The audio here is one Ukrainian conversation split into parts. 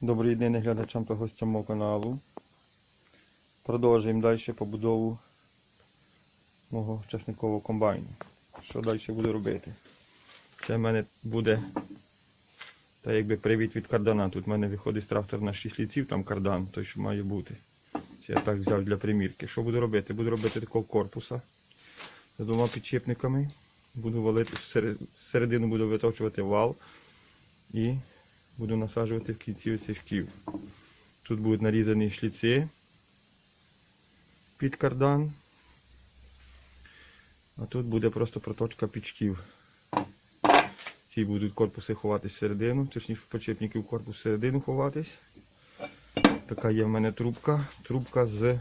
Добрий день глядачам та гостям мого каналу. Продовжуємо далі побудову мого часникового комбайну. Що далі буду робити? Це в мене буде та якби привід від кардана. Тут в мене виходить трактор на 6 ліців, там кардан, той, що має бути. Це я так взяв для примірки. Що буду робити? Буду робити такого корпуса з двома підчепниками. Буду валити, всередину буду виточувати вал і буду насаджувати в кінці оцих шків. Тут будуть нарізані шліці під кардан. А тут буде просто проточка під шків. Ці будуть корпуси ховатись всередину, точніше почепників корпус всередину ховатись. Така є в мене трубка. Трубка з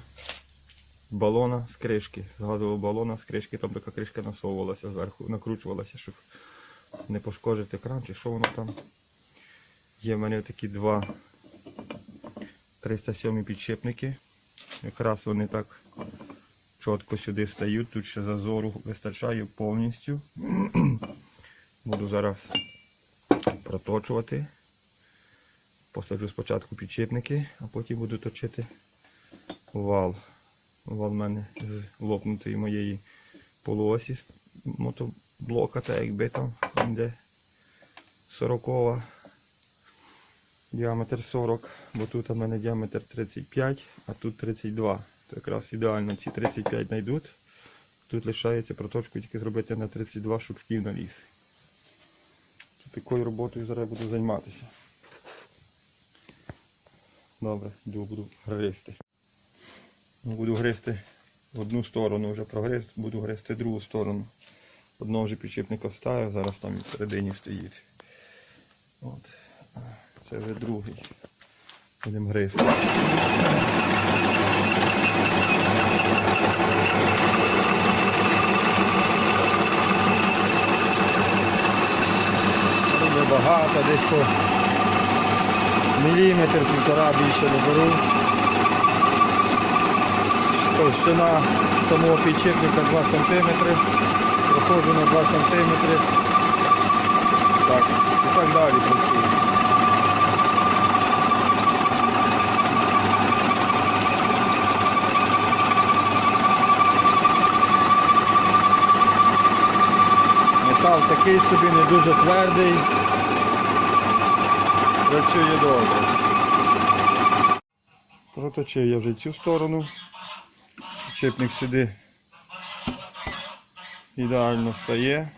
балона з кришки. З газового балона з кришки. Там така кришка насовувалася зверху, накручувалася, щоб не пошкодити кран чи що воно там. Є в мене такі два 307 підшипники. Якраз вони так чітко сюди стають. Тут ще зазору вистачає повністю. Буду зараз проточувати. Посаджу спочатку підшипники, а потім буду точити вал. Вал в мене з лопнутої моєї полуосі мотоблока, так якби там де 40 Діаметр 40, бо тут у мене діаметр 35, а тут 32. То якраз ідеально ці 35 знайдуть. Тут лишається проточку тільки зробити на 32, щоб шків наліз. То такою роботою зараз буду займатися. Добре, йду, буду гристи. Буду гристи одну сторону вже прогриз, буду гристи другу сторону. Одного вже підшипника ставив, зараз там всередині стоїть. От. Це вже другий. Будемо гризти. Дуже багато, десь по міліметр, півтора більше не беру. Товщина самого підчепника 2 см. Проходжу на 2 см. Так, і так далі працюю. Метал такий собі не дуже твердий. Працює добре. Проточив я вже цю сторону. Чепник сюди ідеально стає.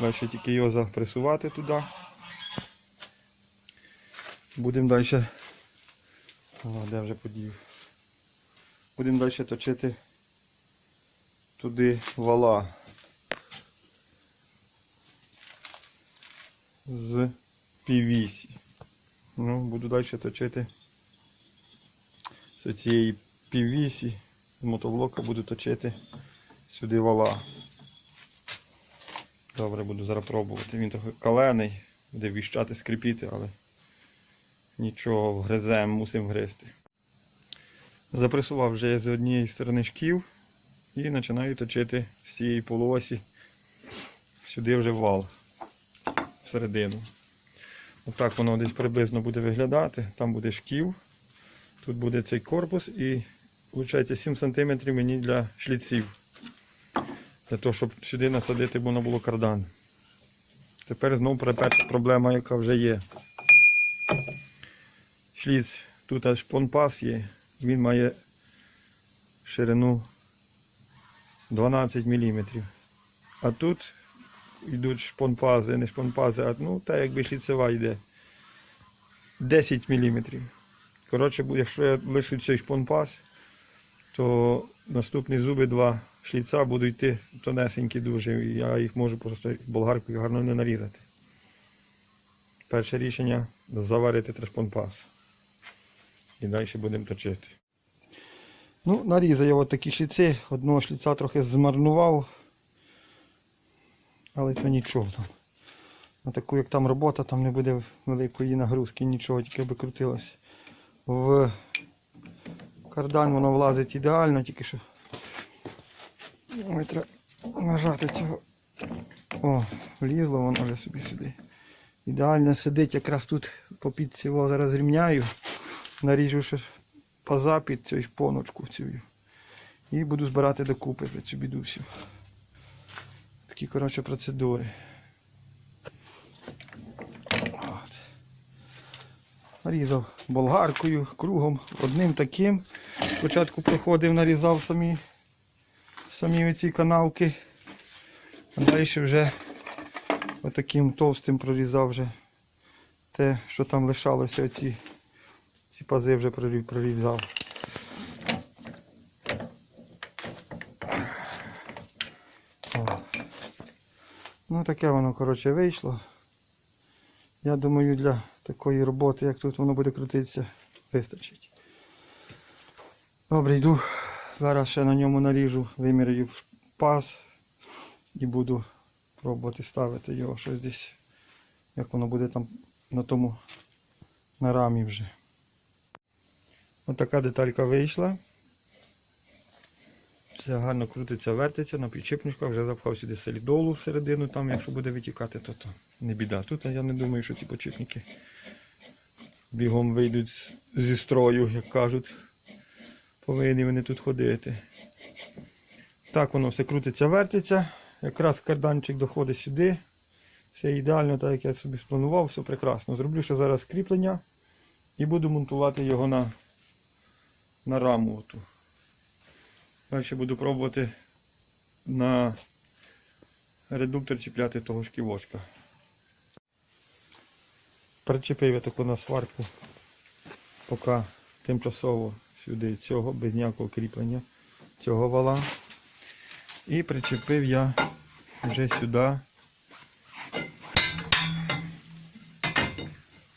Далі тільки його запресувати туди. Будемо далі. О, де вже подів. Будемо далі точити туди вала. З піввісі. Ну, буду далі точити з цієї піввісі, з мотоблока буду точити сюди вала. Добре, буду зараз пробувати. Він трохи калений, буде віщати, скрипіти, але нічого, вгриземо, мусимо вгризти. Запресував вже я з однієї сторони шків і починаю точити з цієї полуосі сюди вже вал всередину. Отак воно десь приблизно буде виглядати. Там буде шків, тут буде цей корпус і виходить 7 см мені для шліців. Для того, щоб сюди насадити, воно було кардан. Тепер знову проблема, яка вже є. Шліц, тут аж шпонпас є, він має ширину 12 мм. А тут йдуть шпонпази, не шпонпази, а ну та якби шліцева йде. 10 мм. Коротше, якщо я лишу цей шпонпаз, то наступні зуби два шліца будуть йти тонесенькі дуже. і Я їх можу просто болгаркою гарно не нарізати. Перше рішення заварити трешпонпаз. І далі будемо точити. Ну, нарізав я такі шліци. Одного шліца трохи змарнував. Але то нічого там. На таку, як там робота, там не буде великої нагрузки, нічого, тільки би крутилось. В кардан воно влазить ідеально, тільки що. Треба нажати цього. О, влізло воно вже собі сюди. Ідеально сидить якраз тут по підці його зараз рівняю. Наріжу ще паза цю шпоночку цю. І буду збирати докупи цю біду всю. Такі, коротше, процедури. От. Нарізав болгаркою, кругом, одним таким. Спочатку приходив, нарізав самі, самі оці канавки. А далі вже отаким товстим прорізав вже те, що там лишалося, оці ці пази вже прорізав. Ну таке воно, коротше, вийшло. Я думаю, для такої роботи, як тут воно буде крутитися, вистачить. Добре, йду. Зараз ще на ньому наріжу, вимірюю паз і буду пробувати ставити його щось десь. Як воно буде там на тому на рамі вже. Ось така деталька вийшла. Все гарно крутиться, вертиться на підчепничках, вже запхав сюди солідолу всередину, там, якщо буде витікати, то, то не біда. Тут я не думаю, що ці почепники бігом вийдуть зі строю, як кажуть. Повинні вони тут ходити. Так воно все крутиться, вертиться. Якраз карданчик доходить сюди. Все ідеально, так як я собі спланував, все прекрасно. Зроблю ще зараз кріплення і буду монтувати його на, на раму. Оту. Далі буду пробувати на редуктор чіпляти того шківочка. Причепив я таку на сварку, поки тимчасово сюди цього, без ніякого кріплення цього вала. І причепив я вже сюди.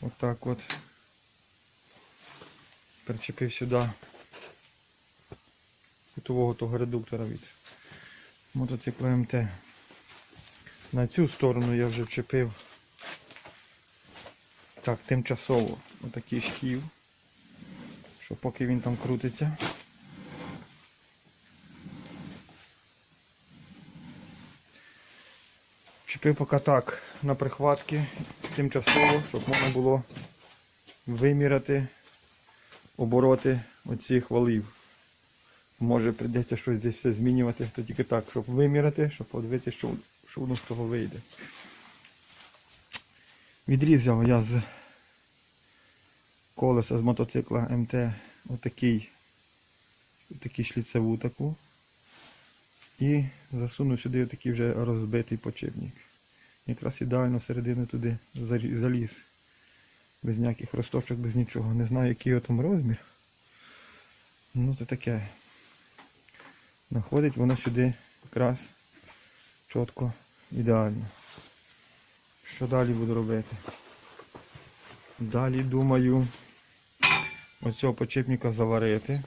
Отак от. Причепив сюди кутового того редуктора від мотоцикла МТ. На цю сторону я вже вчепив так, тимчасово отакий шків, що поки він там крутиться. Вчепив поки так на прихватки тимчасово, щоб можна було виміряти обороти оцих валів. Може прийдеться щось десь все змінювати, то тільки так, щоб виміряти, щоб подивитися, що, що воно з того вийде. Відрізав я з колеса з мотоцикла МТ отакий, отакий шліцеву таку. І засунув сюди отакий вже розбитий почепник. Якраз ідеально всередину туди заліз. Без ніяких росточок, без нічого. Не знаю, який там розмір. Ну то таке. Находить воно сюди якраз чітко, ідеально. Що далі буду робити? Далі думаю оцього почепника заварити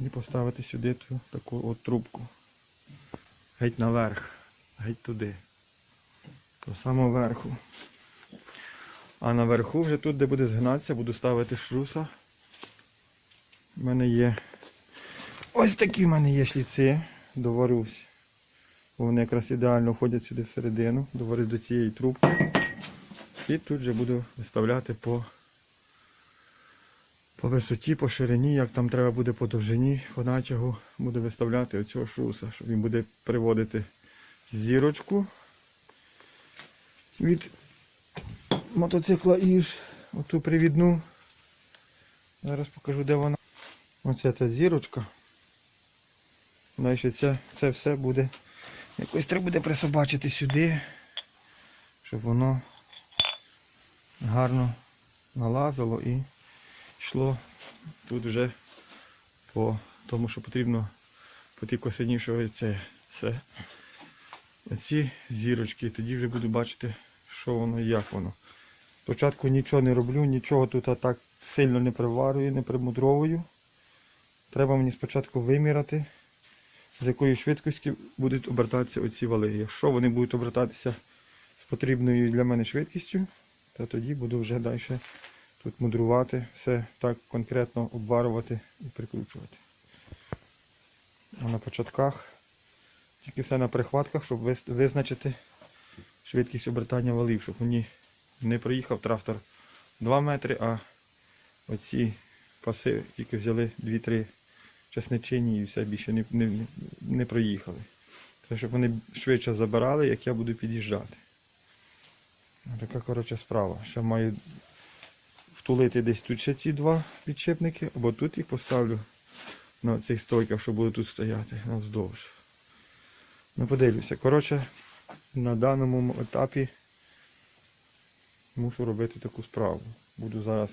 і поставити сюди ту таку от трубку. Геть наверх, геть туди. До самого верху. А наверху вже тут, де буде згнатися, буду ставити шруса. У мене є ось такі в мене є шліци. Доварусь. Бо Вони якраз ідеально входять сюди всередину, доварюсь до цієї трубки. І тут же буду виставляти по, по висоті, по ширині, як там треба буде по довжині, по натягу, буду виставляти оцього шруса, щоб він буде приводити зірочку від мотоцикла Іж, оту привідну. Зараз покажу, де вона. Оце та зірочка. Далі це, це все буде. Якось треба буде присобачити сюди, щоб воно гарно налазило і йшло тут вже по тому, що потрібно по тій косині, що це все. Оці зірочки, тоді вже буду бачити, що воно і як воно. Спочатку нічого не роблю, нічого тут так сильно не приварюю, не примудровую. Треба мені спочатку виміряти, з якою швидкістю будуть обертатися оці вали. Якщо вони будуть обертатися з потрібною для мене швидкістю, то тоді буду вже далі тут мудрувати, все так конкретно обварювати і прикручувати. А на початках тільки все на прихватках, щоб визначити швидкість обертання валів, щоб вони не проїхав трактор 2 метри, а оці паси тільки взяли 2-3 часничині і все більше не, не, не проїхали. Треба, щоб вони швидше забирали, як я буду під'їжджати. Така коротше справа. Ще маю втулити десь тут ще ці два підшипники, або тут їх поставлю на цих стойках, що будуть тут стояти навздовж. Ну, подивлюся. Коротше, на даному етапі мушу робити таку справу. Буду зараз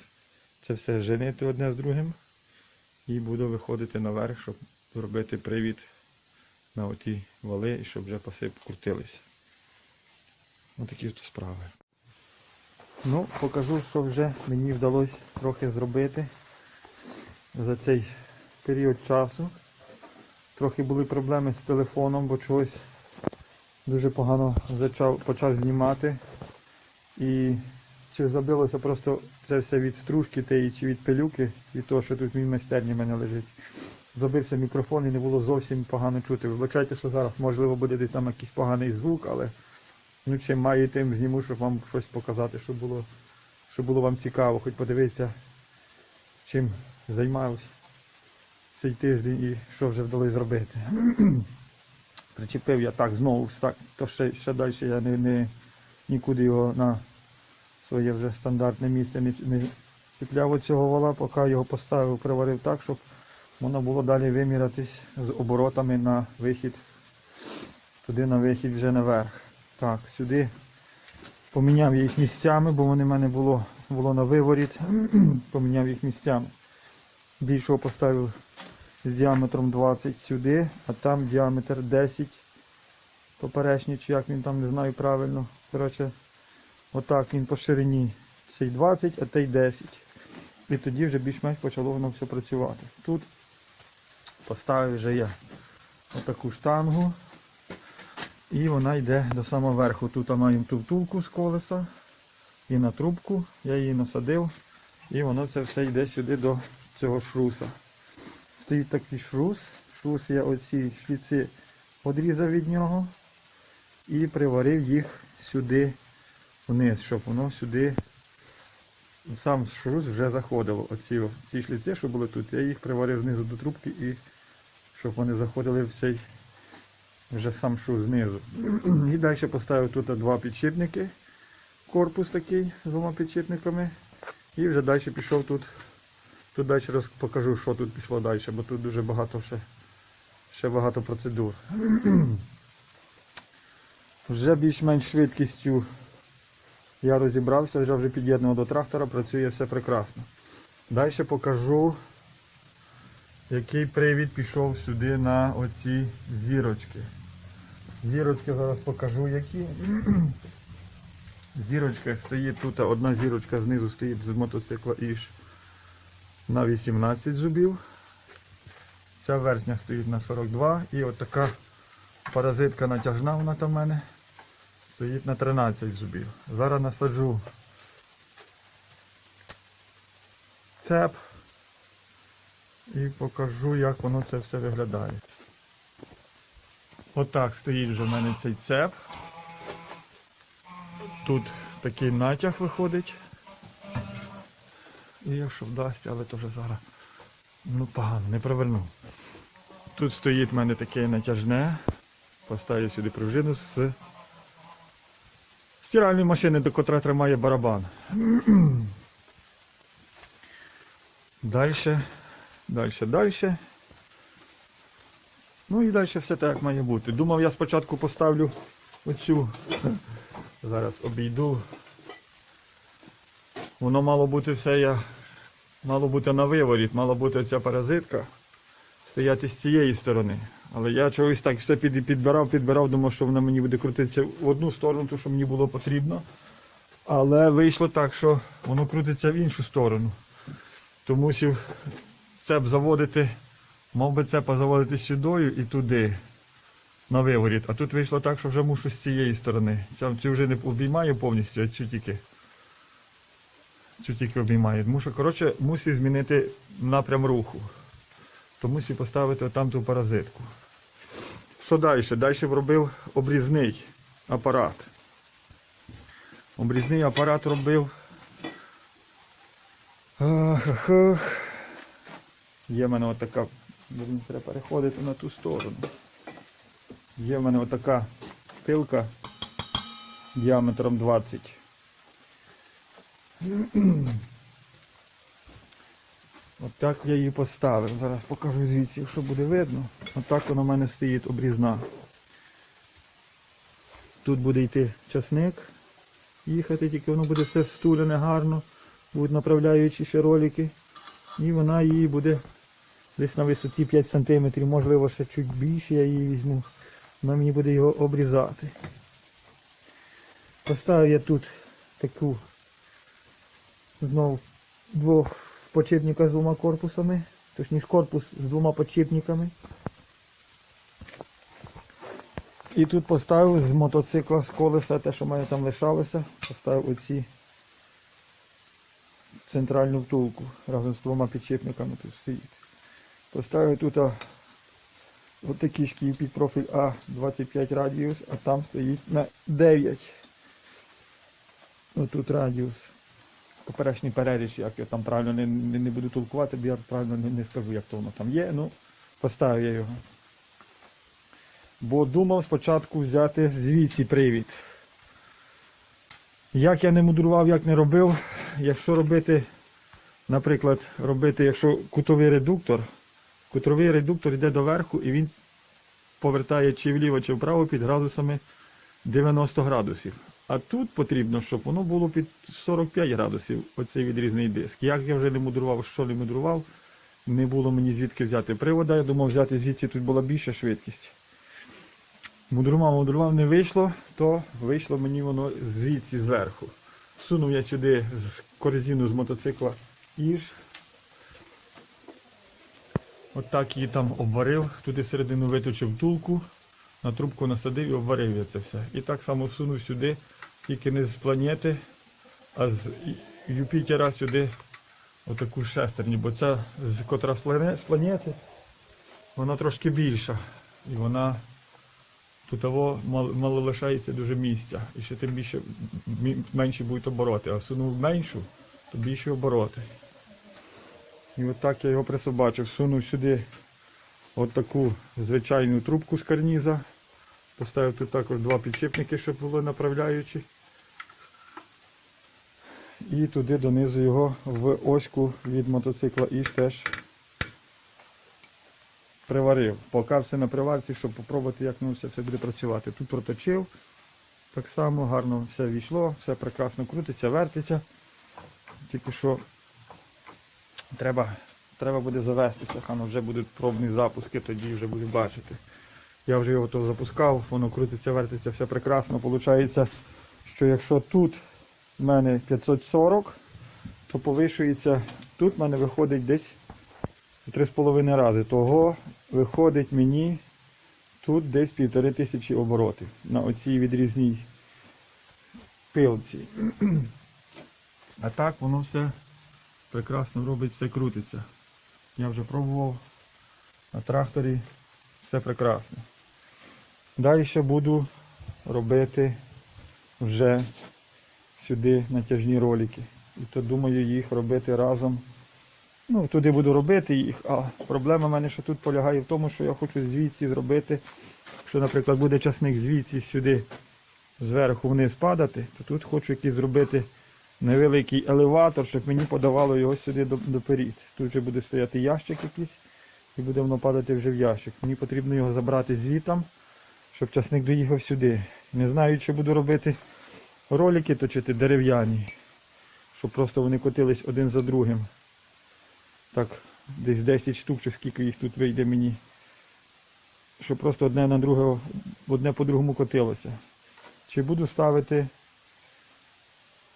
це все женити одне з другим і буду виходити наверх, щоб зробити привід на оті вали і щоб вже паси крутилися. Ось такі от справи. Ну, покажу, що вже мені вдалося трохи зробити за цей період часу. Трохи були проблеми з телефоном, бо чогось дуже погано почав знімати. І чи забилося просто це все від стружки тієї чи від пилюки, від того, що тут мій майстерні мене лежить. Забився мікрофон і не було зовсім погано чути. Вибачайте, що зараз можливо буде десь там якийсь поганий звук, але ну чим маю, тим зніму, щоб вам щось показати, щоб було, щоб було вам цікаво, хоч подивитися, чим займався цей тиждень і що вже вдалося зробити. Причепив я так знову, так, то ще, ще далі я не, не, нікуди його на своє вже стандартне місце не, оцього вала, поки його поставив, приварив так, щоб воно було далі вимірятись з оборотами на вихід, туди на вихід вже наверх. Так, сюди поміняв їх місцями, бо вони в мене було, було на виворіт, поміняв їх місцями. Більшого поставив з діаметром 20 сюди, а там діаметр 10 поперечний, чи як він там не знаю правильно. Коротше, отак він по ширині. Цей 20, а той 10. І тоді вже більш-менш почало воно все працювати. Тут поставив вже я отаку штангу. І вона йде до самого верху. Тут маємо ту втулку з колеса і на трубку. Я її насадив. І воно це все йде сюди до цього шруса. Стоїть такий шрус. Шрус я оці шліци відрізав від нього і приварив їх сюди вниз, щоб воно сюди сам шрус вже заходило. Оці ці шліци, що були тут, я їх приварив знизу до трубки і щоб вони заходили в цей вже сам шрус знизу. І далі поставив тут два підшипники. Корпус такий з двома підшипниками. І вже далі пішов тут. Тут далі роз- покажу, що тут пішло далі, бо тут дуже багато ще, ще багато процедур. Вже більш-менш швидкістю я розібрався, вже вже під'єднував до трактора, працює все прекрасно. Далі покажу, який привід пішов сюди на оці зірочки. Зірочки зараз покажу які. Зірочка стоїть тут, одна зірочка знизу стоїть з мотоцикла Іж на 18 зубів. Ця верхня стоїть на 42 і от паразитка натяжна вона там в мене стоїть на 13 зубів. Зараз насаджу цеп і покажу, як воно це все виглядає. Отак стоїть вже в мене цей цеп. Тут такий натяг виходить. І якщо вдасться, але то вже зараз ну погано, не проверну. Тут стоїть в мене таке натяжне. Поставлю сюди пружину з стиральної машини, до котра тримає барабан. Далі, далі, далі. Ну і далі все так має бути. Думав, я спочатку поставлю оцю. Зараз обійду. Воно мало бути все, я, мало бути на виворіт, мала бути ця паразитка стояти з цієї сторони. Але я чогось так все підбирав, підбирав, думав, що вона мені буде крутитися в одну сторону, то що мені було потрібно. Але вийшло так, що воно крутиться в іншу сторону. То мусив цеп заводити, мав би цепа заводити сюдою і туди, на виворіт. А тут вийшло так, що вже мушу з цієї сторони. Цю вже не обіймаю повністю, а цю тільки. Цю тільки обіймає. Мушу, коротше, мусив змінити напрям руху. То мусив поставити там ту паразитку. Що далі? Далі вробив обрізний апарат. Обрізний апарат робив. Є в мене отака. Треба переходити на ту сторону. Є в мене отака пилка діаметром 20. Отак я її поставив. Зараз покажу звідси, якщо буде видно. Отак вона в мене стоїть обрізна. Тут буде йти часник їхати, тільки воно буде все стулене гарно, будуть направляючі ще ролики. І вона її буде десь на висоті 5 см, можливо ще чуть більше я її візьму. Вона мені буде його обрізати. Поставив я тут таку знову двох подшипника з двома корпусами, точніше корпус з двома подшипниками. І тут поставив з мотоцикла з колеса, те, що в мене там лишалося, поставив оці центральну втулку разом з двома підшипниками тут стоїть. Поставив тут а, отакий шків під профіль А25 радіус, а там стоїть на 9. Отут радіус. Поперечний переріж, як я там правильно не, не, не буду толкувати, бо я правильно не, не скажу, як то воно там є. Ну, поставив я його. Бо думав спочатку взяти звідси привід. Як я не мудрував, як не робив, якщо робити, наприклад, робити, якщо кутовий редуктор, кутовий редуктор йде доверху і він повертає чи вліво, чи вправо під градусами 90 градусів. А тут потрібно, щоб воно було під 45 градусів, оцей відрізний диск. Як я вже не мудрував, що не мудрував, не було мені звідки взяти привода. Я думав взяти звідси тут була більша швидкість. Мудрував, мудрував, не вийшло, то вийшло мені воно звідси зверху. Сунув я сюди з корзину з мотоцикла Іж. Отак її там обварив, туди всередину виточив втулку, на трубку насадив і обварив я це все. І так само всунув сюди, тільки не з планети, а з Юпітера сюди отаку шестерню, бо ця з котра з планети, вона трошки більша. І вона тут того мало, лишається дуже місця. І ще тим більше менші будуть обороти. А сунув меншу, то більші обороти. І от так я його присобачив. Сунув сюди от таку звичайну трубку з карніза. Поставив тут також два підшипники, щоб було направляючі. І туди донизу його в оську від мотоцикла і теж приварив. Поки все на приварці, щоб спробувати, як воно все, буде працювати. Тут проточив. Так само гарно все війшло, все прекрасно крутиться, вертиться. Тільки що треба, треба буде завестися, хано вже будуть пробні запуски, тоді вже буду бачити. Я вже його то запускав, воно крутиться, вертиться, все прекрасно. Получається, що якщо тут в мене 540, то повишується, тут в мене виходить десь 3,5 рази. Того виходить мені тут десь півтори тисячі оборотів на оцій відрізній пилці. А так воно все прекрасно робить, все крутиться. Я вже пробував на тракторі, все прекрасно. Далі ще буду робити вже сюди натяжні ролики. І то думаю їх робити разом. Ну, туди буду робити їх, а проблема в мене ще тут полягає в тому, що я хочу звідси зробити, якщо, наприклад, буде часник звідси сюди зверху вниз падати, то тут хочу якийсь зробити невеликий елеватор, щоб мені подавало його сюди до- доперед. Тут вже буде стояти ящик якийсь і буде воно падати вже в ящик. Мені потрібно його забрати звітом, щоб часник доїхав сюди. Не знаю, чи буду робити ролики точити дерев'яні, щоб просто вони котились один за другим. Так, десь 10 штук, чи скільки їх тут вийде мені. Щоб просто одне на друге, одне по другому котилося. Чи буду ставити.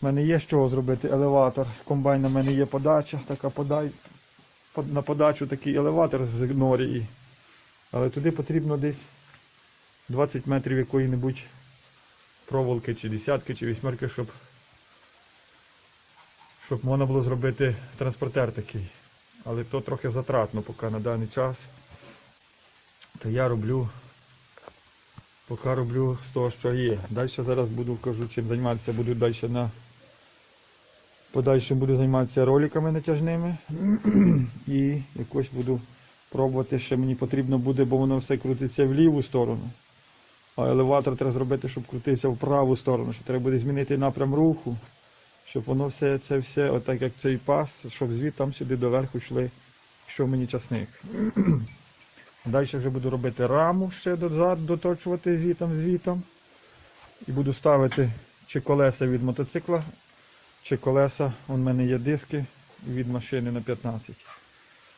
У мене є з чого зробити елеватор. З комбайна в мене є подача, така подай. На подачу такий елеватор з норії. Але туди потрібно десь 20 метрів якої-небудь проволоки, чи десятки, чи вісьмерки, щоб, щоб можна було зробити транспортер такий. Але то трохи затратно поки на даний час. То я роблю Поки роблю з того, що є. Далі зараз буду кажу, чим займатися, буду далі на. Подальше буду займатися роликами натяжними. І якось буду пробувати, ще мені потрібно буде, бо воно все крутиться в ліву сторону. А елеватор треба зробити, щоб крутився в праву сторону. Що треба буде змінити напрям руху, щоб воно все це все, отак як цей пас, щоб звідти там сюди доверху йшли, йшов мені часник. Далі вже буду робити раму ще дозад, доточувати звітом звітом. І буду ставити чи колеса від мотоцикла, чи колеса, у мене є диски від машини на 15.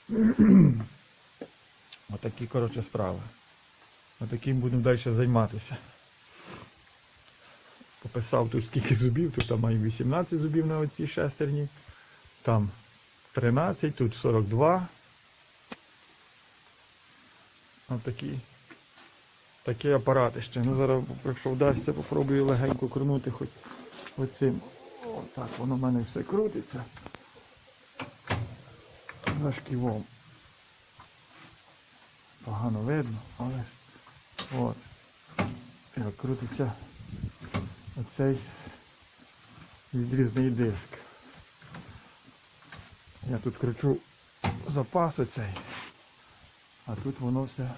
Отакі, коротше, справи. Отаким будемо далі займатися. Пописав тут скільки зубів, тут там маю 18 зубів на оцій шестерні. Там 13, тут 42. Отакі. Такі апарати ще. Ну зараз, якщо вдасться, попробую легенько крутнути хоч оцим. О, так, воно в мене все крутиться. За шківом. Погано видно, але ж от. Як крутиться оцей відрізний диск. Я тут кручу запас оцей, а тут воно все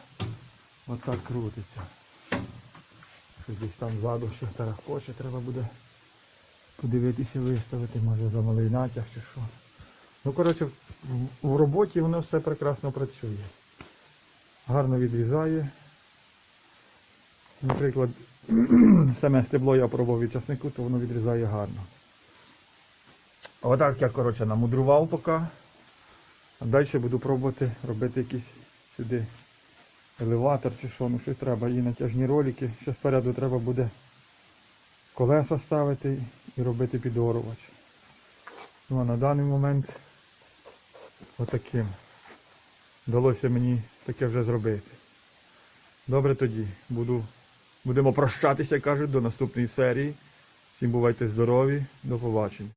отак крутиться. Щось десь там ззаду ще тарахкоче, треба буде подивитися, виставити, може за малий натяг чи що. Ну, коротше, в роботі воно все прекрасно працює. Гарно відрізає. Наприклад, саме стебло я пробував від часнику, то воно відрізає гарно. Отак я, коротше, намудрував поки. А далі буду пробувати робити якийсь сюди елеватор чи що, ну щось треба. І натяжні ролики. Ще спереду треба буде колеса ставити і робити підорувач. Ну а на даний момент отаким. Вдалося мені таке вже зробити. Добре тоді. Буду, будемо прощатися, кажуть, до наступної серії. Всім бувайте здорові, до побачення.